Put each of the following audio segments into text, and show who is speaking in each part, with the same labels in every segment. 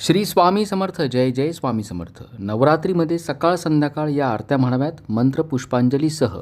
Speaker 1: श्री स्वामी समर्थ जय जय स्वामी समर्थ. नवरात्रीमध्ये सकाळ संध्याकाळ या आरत्या म्हणाव्यात मंत्र पुष्पांजलीसह.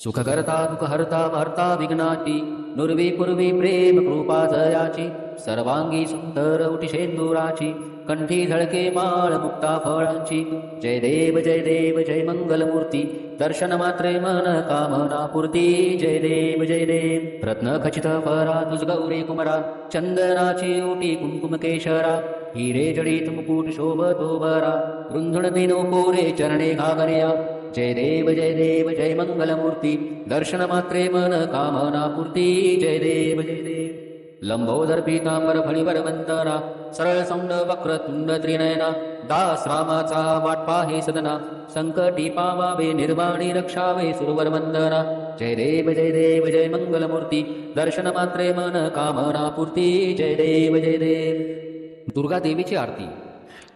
Speaker 2: सुखकर्ता दुःखहर्ता भर्ता विघ्नाची नुर्वी पूर्वी प्रेम कृपा जयाची सर्वांगी सुंदर उटिशेंदुराची कंठी झळके माळ मुक्ता फळांची जय देव जय देव जय मंगलमूर्ती दर्शन मात्रे मन कामना पूर्ती। जय देव जय देव रत्न खचित फरा तुझ कुमरा चंदनाची उटी कुंकुम केशरा हिरे जडित मुकुट शोभतो बरा रुंधुण दिनो कोरे चरणे घागरिया जय देव जय देव जय मङ्गलमूर्ति दर्शनमात्रे मन कामनापूर्ति। जयदेव जयदेव लम्बोदर्पितामरफलिवरवन्तरा सरलसौण्ड वक्रतुण्ड त्रिनयना। दासरामाच वाहे सदना। संकटि पामा वे निर्वाणि रक्षा वे सुरवरमन्तरा जय देव जयदेव जय मङ्गलमूर्ति दर्शनमात्रे मन कामनापूर्ति। जयदेव जयदेव दुर्गादेवी च आरती।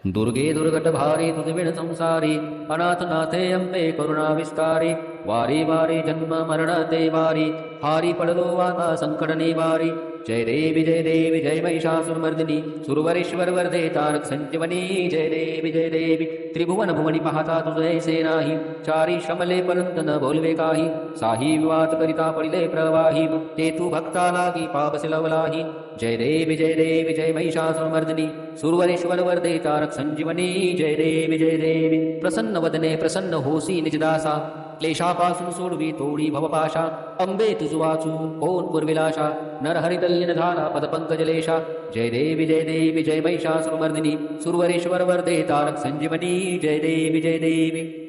Speaker 2: दुर्गे दुर्गट भारी संसारी अनाथनाथे अम्बे अंबे वारी वारी जन्म मरण ते वारी। हारी पडलो आता संकट निवारी जय देवी जय देवी जय महिषासुरमर्दिनी। सुरवरेश्वर वर्धे तारक संजीवनी। जय देवी जय देवी। त्रिभुवन भुवनी पाहता तुझ ऐसे नाही। चारी शमले काही। साही विवाद करिता पडिले प्रवाही। ते तू भक्ता लागी पाप लवलाही जय देवी जय देवी जय महिषासुरमर्दिनी। सुरवरेश्वर वर्धे तारक संजीवनी। जय देवी जय देवी। प्रसन्न वदने प्रसन्न होसी निजदासा क्लेशापासून सोडवी तोडी भवपाशा अंबे तुझ वाचू कोण पुरविलाशा नरहरिदल्यन झाला पदपंकजलेशा जय देवी जय देवी जय महिषासुरमर्दिनी सुरवरेश्वर वर्धे तारक संजीवनी जय देवी जय देवी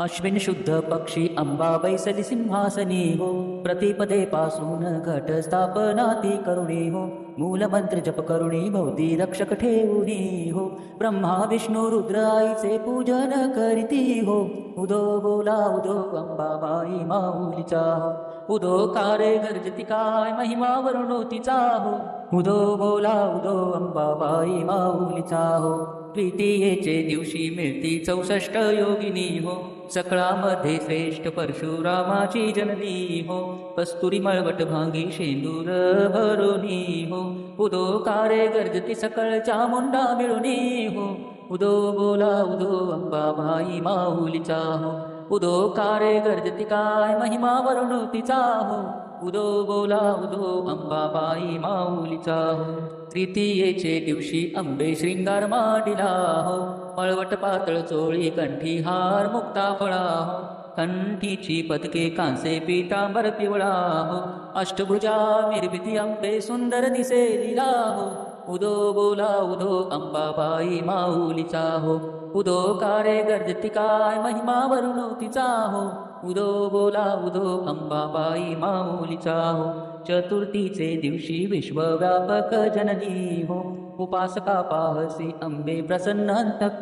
Speaker 2: अश्विन शुद्ध पक्षी अंबा बैसली सिंहासनी हो. प्रतिपदे पासून घट स्थापना ती करुणी हो. मूलमंत्र जप करुणी भवती रक्षक ठेवणी हो. ब्रह्मा विष्णू रुद्र आईचे पूजन करीती हो. उदो बोला उदो अंबाबाई माऊलीचा हो. उदो कारे गर्जती काय महिमा वरुणो तिचा हो. उदो बोला उदो अंबाबाई माऊलीचा हो. द्वितीयेचे दिवशी मिळती चौसष्ट योगिनी हो. सकळामध्ये श्रेष्ठ परशुरामाची जननी हो. कस्तुरी मळवट भांगी शेंदूर भरुनी हो. उदो कारे गर्जती सकळच्या मुंडा मिळुनी हो. उदो बोला उदो अंबाबाई माऊलीचा हो. उदो कारे गर्जती काय महिमा वरुणो तिचा हो. उदो बोला उदो अंबाबाई माऊलीचा. हो तृतीयेचे दिवशी अंबे श्रृंगार मांडिला हो. पळवट पातळ चोळी कंठी हार मुक्ता फळा हो. कंठीची पदके कांसे पितांबर पिवळा हो. अष्टभुजा निर्मिती अंबे सुंदर दिसे लिला हो. उदो बोला उदो अंबाबाई माऊलीचा हो. उदो कारे गर्जती काय महिमा वरुणो तिचा हो. उदो बोला उदो अंबाबाई माऊलीचा हो. चतुर्थीचे दिवशी विश्वव्यापक जननी हो. उपासका पाहसी अंबे प्रसन्न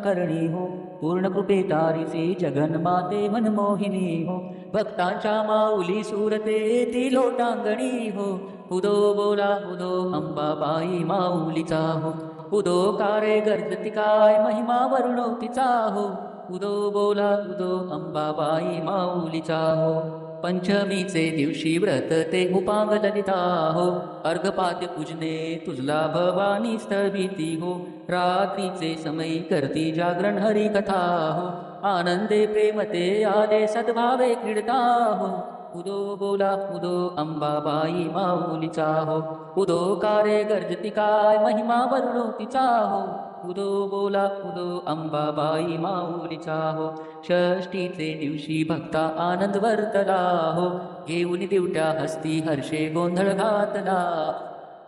Speaker 2: करणी हो. पूर्ण कृपे तारिसी जगन्माते मनमोहिनी हो. भक्तांच्या माऊली सुरते ती लोटांगणी हो. उदो बोला उदो अंबाबाई माऊलीचा हो. उदो कारे गर्जती काय महिमा वरुणो तिचा हो. उदो बोला उदो अंबाबाई माऊलीचा हो. पंचमीचे दिवशी व्रत ते उपांग हो अर्घपाद्य पूजने तुझला भवानी स्थळभीती हो. रात्रीचे समय करती जागरण हरी कथा हो आनंदे प्रेमते आले सद्भावे क्रीडता हो उदो बोला उदो अंबाबाई माऊलीचा हो उदो कारे गर्जती काय महिमा वरुणो तिचा हो उदो बोला उदो अंबाबाई माऊलीचा हो षष्टीचे दिवशी भक्ता आनंद वर्तला हो. घेऊन दिवट्या हस्ती हर्षे गोंधळ घातला.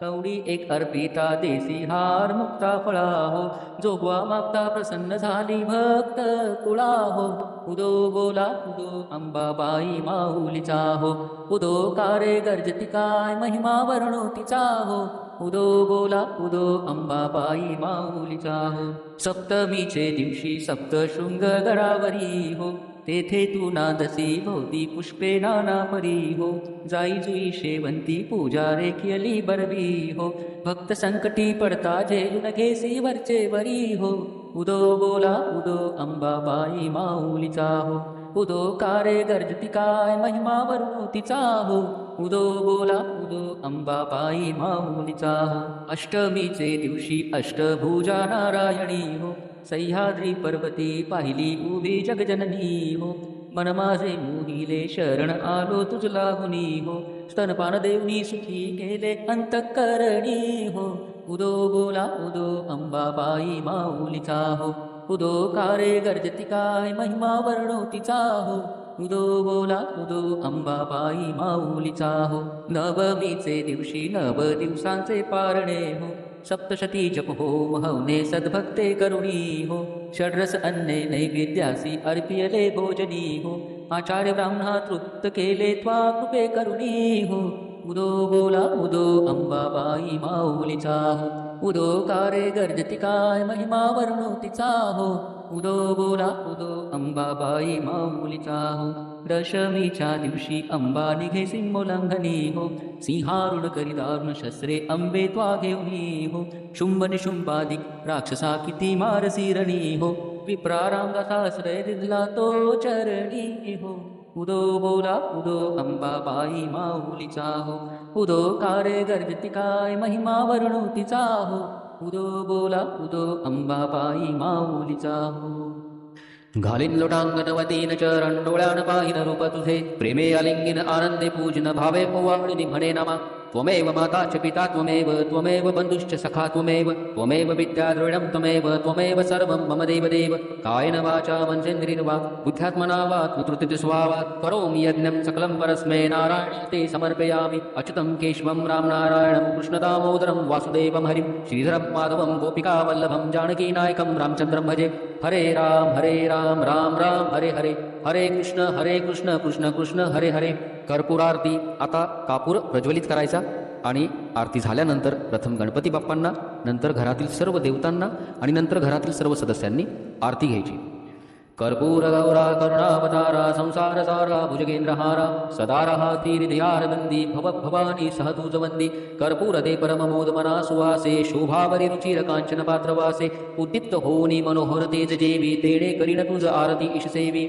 Speaker 2: कवडी एक अर्पिता देसी हार मुक्ता फळा हो. जोगवा मागता प्रसन्न झाली भक्त कुळा हो. उदो बोला उदो अंबाबाई माऊलीचा हो उदो कारे गर्जती काय महिमा वर्णो तिचा हो उदो बोला उदो अंबाबाई माऊलीचा हो सप्तमीचे दिवशी सप्तशृंग गडावरी हो। तेथे तू नादसी भोवती पुष्पे नाना परी हो। जाई जुई शेवंती पूजा रेखियली बरवी हो। भक्त संकटी पडता झेलून घेसी वरचे वरी हो। उदो बोला उदो अंबाबाई माऊलीचा हो उदो कारे गर्जती काय महिमा वरणू तिचा हो. उदो बोला उदो अंबा पायी माऊलीचा हो अष्टमीचे दिवशी अष्टभुजा नारायणी हो. सह्याद्री पर्वती पाहिली उभी जगजननी हो. मन माझे मोहिले शरण आलो तुझला लागुनी हो. स्तनपान देवनी सुखी केले अंतकरणी हो. उदो बोला उदो अंबाबाई माऊलीचा हो. उदो कारे गर्जती काय महिमा वर्णो तिचा हो उदो बोला उदो अंबाबाई माऊलीचा हो नवमीचे दिवशी नव दिवसांचे पारणे हो। सप्तशती जप हो हवने सद्भक्ते करुणी हो। षड्रस अन्ने नैवेद्यासी अर्पियले भोजनी हो। आचार्य ब्राह्मणा तृप्त केले त्वा कृपे करुणी हो। उदो बोला उदो अंबाबाई माऊलीचा हो उदो कारे गर्जती काय महिमा वर्णो तिचा हो उदो बोला उदो अंबाबाई माऊलीचा हो दशमीच्या दिवशी अंबा निघे सिंहोल्लंघनी हो। सिंहारुण करी दारुण शस्त्रे अंबे त्वा घेऊनी हो। शुंभ निशुंभादिक राक्षसा किती मारसी रणी हो विप्राराम दासाश्रय दिला तो चरणी हो उदो बोला उदो अंबाबाई माऊलीचा हो उदो कारे गर्जती काय महिमा वर्णो तिचा हो उदो बोला उदो अंबाबाई माऊलीचा हो घालीन लोटांगण चरण डोळ्यान पाहिन रूप तुझे प्रेमे आलिंगिन आनंदे पूजन भावे पोवाळिनी म्हणे नमा. त्वमेव माता च पिता त्वमेव त्वमेव बन्धुश्च सखा त्वमेव त्वमेव विद्याद्रविणं त्वमेव त्वमेव सर्वं मम देवदेव। कायेन वाचा मञ्चेन्द्रिर्वा बुद्ध्यात्मना वा त्वतृति स्वावात् करोमि यज्ञं सकलं परस्मै नारायण ते समर्पयामि। अच्युतं केशवं रामनारायणं कृष्णदामोदरं वासुदेवं हरिं श्रीधरं माधवं गोपिकावल्लभं जानकीनायकं रामचन्द्रं भजे हरे राम हरे राम राम राम हरे हरे. हरे कृष्ण हरे कृष्ण कृष्ण कृष्ण हरे हरे. कर्पूर आरती आता कापूर प्रज्वलित करायचा आणि आरती झाल्यानंतर प्रथम गणपती बाप्पांना नंतर घरातील सर्व देवतांना आणि नंतर घरातील सर्व सदस्यांनी आरती घ्यायची. कर्पूर गौरा करुणावतारा संसार सारा भुजगेंद्रहारा सदारहा तीरिदयारबंदी भव भवानी सहतुजवंदी कर्पूरदे परममोदमना सुवासे शोभावरी रुचिर कांचन पात्रवासे उद्दीप्त होनी मनोहर तेज जेवी तेणे करीन तुझ आरती इशसेवी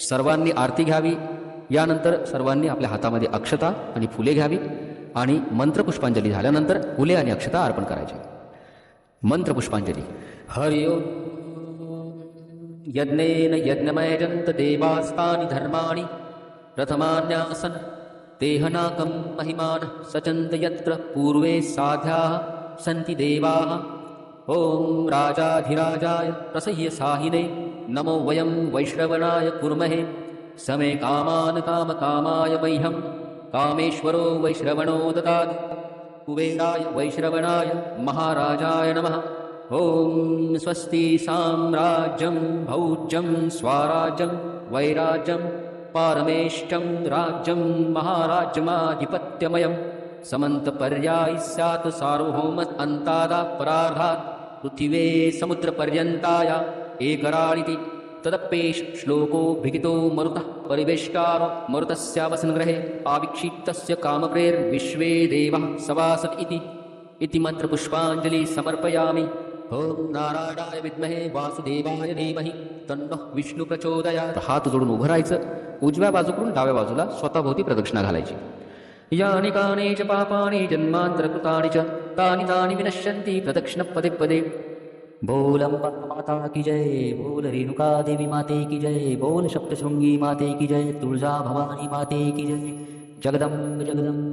Speaker 2: सर्वांनी आरती घ्यावी यानंतर सर्वांनी आपल्या हातामध्ये अक्षता आणि फुले घ्यावी आणि मंत्रपुष्पांजली झाल्यानंतर फुले आणि अक्षता अर्पण करायचे. मंत्रपुष्पांजली. हरि ओम यज्ञेन यज्ञमयजन्त देवास्तानि धर्माणि। प्रथमान्यासन् तेहनाकं महिमान् सचन्त यत्र पूर्वे साध्याः सन्ति देवाः। ॐ राजाधिराजाय प्रसह्य साहिने नमो वयं वैश्रवणाय कुर्महे। समे कामान् कामकामाय मह्यं कामेश्वरो वैश्रवणो ददाति। कुबेराय वैश्रवणाय महाराजाय नमः ॐ स्वस्ति साम्राज्यं भौज्यं स्वाराज्यं वैराज्यं पारमेष्टं राज्यं महाराज्यमाधिपत्यमयं। समन्तपर्यायि स्यात् सार्वभौम अन्तादापरार्धात् पृथिवे समुद्रपर्यन्ताय एकराळिति तदप्येष श्लोको भिगितो मरुतः परिवेष्टारो मरुतस्यावसङ्ग्रहे आविक्षिप्तस्य कामप्रेर्विश्वे देवः सवासत् इति। इति मंत्रपुष्पांजली समर्पयामि ओम नारायणाय विद्महे वासुदेवाय धीमहि तन्नः विष्णू प्रचोदयात. हात जोडून उभं राहायचं. उजव्या बाजूकडून डाव्या बाजूला स्वतःभोवती प्रदक्षिणा घालायची. यानि कानि च पापानि जन्मान्तरकृतानि च तानि तानि विनश्यन्ति प्रदक्षिण पदे पदे बोल माता की जय बोल रेणुका देवी माते की जय बोल सप्तशृंगी माते की जय तुळजा भवानी माते की जय. जगदम्ब जगदम्ब।